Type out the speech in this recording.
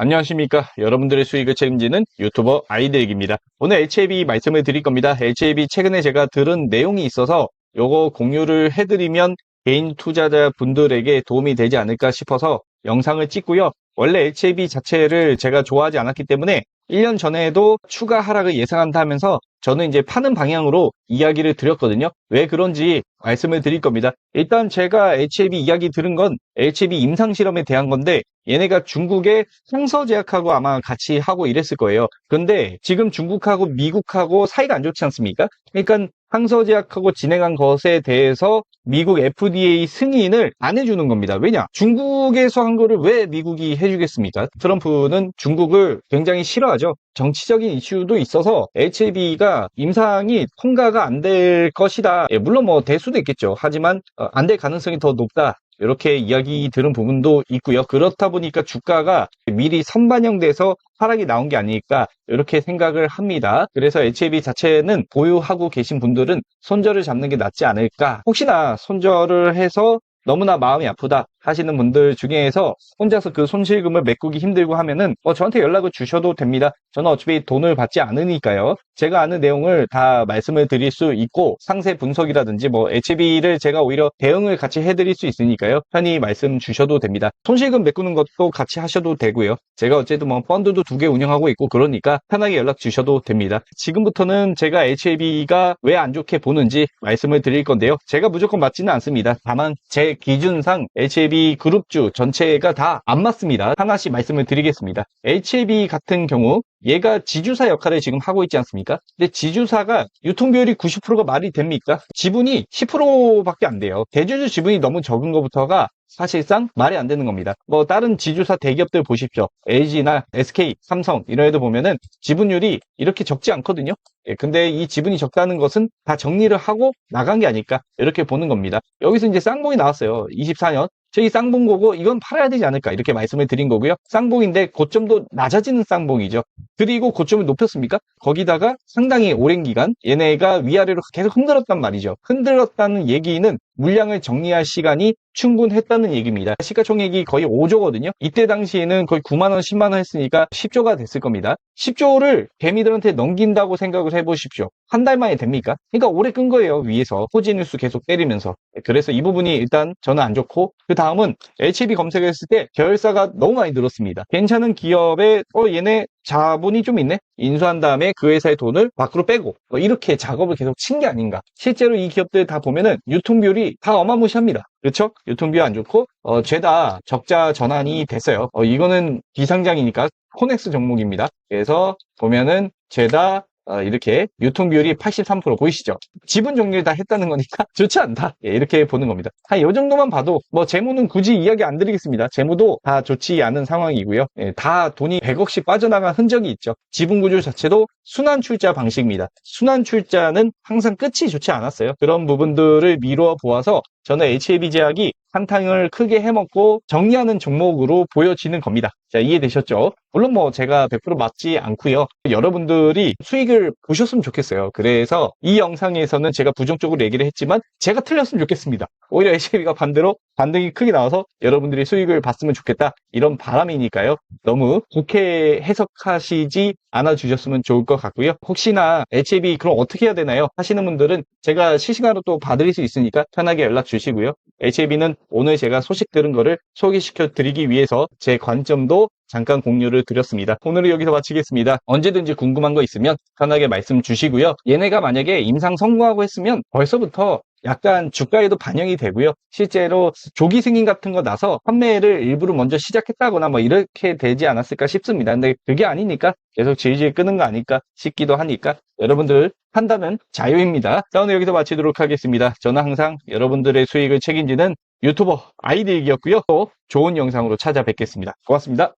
안녕하십니까. 여러분들의 수익을 책임지는 유튜버 아이들입니다. 오늘 HAB 말씀을 드릴 겁니다. HAB 최근에 제가 들은 내용이 있어서 요거 공유를 해드리면 개인 투자자 분들에게 도움이 되지 않을까 싶어서 영상을 찍고요. 원래 HAB 자체를 제가 좋아하지 않았기 때문에 1년 전에도 추가 하락을 예상한다 하면서 저는 이제 파는 방향으로 이야기를 드렸거든요. 왜 그런지 말씀을 드릴 겁니다. 일단 제가 HAB 이야기 들은 건 HAB 임상 실험에 대한 건데 얘네가 중국의 성서제약하고 아마 같이 하고 이랬을 거예요. 근데 지금 중국하고 미국하고 사이가 안 좋지 않습니까? 그러니까 항서제약하고 진행한 것에 대해서 미국 FDA 승인을 안 해주는 겁니다. 왜냐? 중국에서 한 거를 왜 미국이 해주겠습니까? 트럼프는 중국을 굉장히 싫어하죠. 정치적인 이슈도 있어서 HAB가 임상이 통과가 안 될 것이다. 예, 물론 뭐 될 수도 있겠죠. 하지만 어, 안될 가능성이 더 높다. 이렇게 이야기 들은 부분도 있고요. 그렇다 보니까 주가가 미리 선반영돼서 하락이 나온 게 아닐까 이렇게 생각을 합니다. 그래서 HAB 자체는 보유하고 계신 분들은 손절을 잡는 게 낫지 않을까. 혹시나 손절을 해서 너무나 마음이 아프다 하시는 분들 중에서 혼자서 그 손실금을 메꾸기 힘들고 하면은 어, 저한테 연락을 주셔도 됩니다. 저는 어차피 돈을 받지 않으니까요. 제가 아는 내용을 다 말씀을 드릴 수 있고 상세 분석이라든지 뭐 HB를 제가 오히려 대응을 같이 해드릴 수 있으니까요. 편히 말씀 주셔도 됩니다. 손실금 메꾸는 것도 같이 하셔도 되고요. 제가 어쨌든 뭐 펀드도 두 개 운영하고 있고 그러니까 편하게 연락 주셔도 됩니다. 지금부터는 제가 HAB가 왜 안 좋게 보는지 말씀을 드릴 건데요. 제가 무조건 맞지는 않습니다. 다만 제 기준상 HAB 그룹주 전체가 다 안 맞습니다. 하나씩 말씀을 드리겠습니다. HAB 같은 경우 얘가 지주사 역할을 지금 하고 있지 않습니까? 근데 지주사가 유통 비율이 90%가 말이 됩니까? 지분이 10%밖에 안 돼요. 대주주 지분이 너무 적은 것부터가 사실상 말이 안 되는 겁니다. 뭐 다른 지주사 대기업들 보십시오. LG나 SK, 삼성 이런 애들 보면은 지분율이 이렇게 적지 않거든요. 예, 근데 이 지분이 적다는 것은 다 정리를 하고 나간 게 아닐까 이렇게 보는 겁니다. 여기서 이제 쌍봉이 나왔어요. 24년 저희 쌍봉고고 이건 팔아야 되지 않을까 이렇게 말씀을 드린 거고요. 쌍봉인데 고점도 낮아지는 쌍봉이죠. 그리고 고점을 높였습니까? 거기다가 상당히 오랜 기간 얘네가 위아래로 계속 흔들었단 말이죠. 흔들었다는 얘기는 물량을 정리할 시간이 충분했다는 얘기입니다. 시가총액이 거의 5조거든요. 이때 당시에는 거의 9만원, 10만원 했으니까 10조가 됐을 겁니다. 10조를 개미들한테 넘긴다고 생각을 해보십시오. 한 달 만에 됩니까? 그러니까 오래 끈 거예요. 위에서 호지뉴스 계속 때리면서. 그래서 이 부분이 일단 저는 안 좋고 그 다음은 HB 검색했을 때 계열사가 너무 많이 늘었습니다. 괜찮은 기업에 어 얘네 자본이 좀 있네? 인수한 다음에 그 회사의 돈을 밖으로 빼고 뭐 이렇게 작업을 계속 친 게 아닌가. 실제로 이 기업들 다 보면은 유통 비율이 다 어마무시합니다. 그렇죠? 유통 비율 안 좋고 어, 죄다 적자 전환이 됐어요. 어, 이거는 비상장이니까 코넥스 종목입니다. 그래서 보면은 죄다 어, 이렇게 유통 비율이 83% 보이시죠? 지분 정리를 다 했다는 거니까 좋지 않다. 예, 이렇게 보는 겁니다. 한 이 정도만 봐도 뭐 재무는 굳이 이야기 안 드리겠습니다. 재무도 다 좋지 않은 상황이고요. 예, 다 돈이 100억씩 빠져나간 흔적이 있죠. 지분 구조 자체도 순환 출자 방식입니다. 순환 출자는 항상 끝이 좋지 않았어요. 그런 부분들을 미루어 보아서 저는 HAB 제약이 한탕을 크게 해먹고 정리하는 종목으로 보여지는 겁니다. 자, 이해되셨죠? 물론 뭐 제가 100% 맞지 않고요. 여러분들이 수익을 보셨으면 좋겠어요. 그래서 이 영상에서는 제가 부정적으로 얘기를 했지만 제가 틀렸으면 좋겠습니다. 오히려 HAB가 반대로 반등이 크게 나와서 여러분들이 수익을 봤으면 좋겠다. 이런 바람이니까요. 너무 좋게 해석하시지 않아 주셨으면 좋을 것 같고요. 혹시나 HAB 그럼 어떻게 해야 되나요? 하시는 분들은 제가 실시간으로 또 봐드릴 수 있으니까 편하게 연락 주시고요. HAB는 오늘 제가 소식 들은 거를 소개시켜 드리기 위해서 제 관점도 잠깐 공유를 드렸습니다. 오늘은 여기서 마치겠습니다. 언제든지 궁금한 거 있으면 편하게 말씀 주시고요. 얘네가 만약에 임상 성공하고 했으면 벌써부터 약간 주가에도 반영이 되고요. 실제로 조기 승인 같은 거 나서 판매를 일부러 먼저 시작했다거나 뭐 이렇게 되지 않았을까 싶습니다. 근데 그게 아니니까 계속 질질 끄는 거 아닐까 싶기도 하니까 여러분들 판단은 자유입니다. 자, 오늘 여기서 마치도록 하겠습니다. 저는 항상 여러분들의 수익을 책임지는 유튜버 아이디이었고요. 또 좋은 영상으로 찾아뵙겠습니다. 고맙습니다.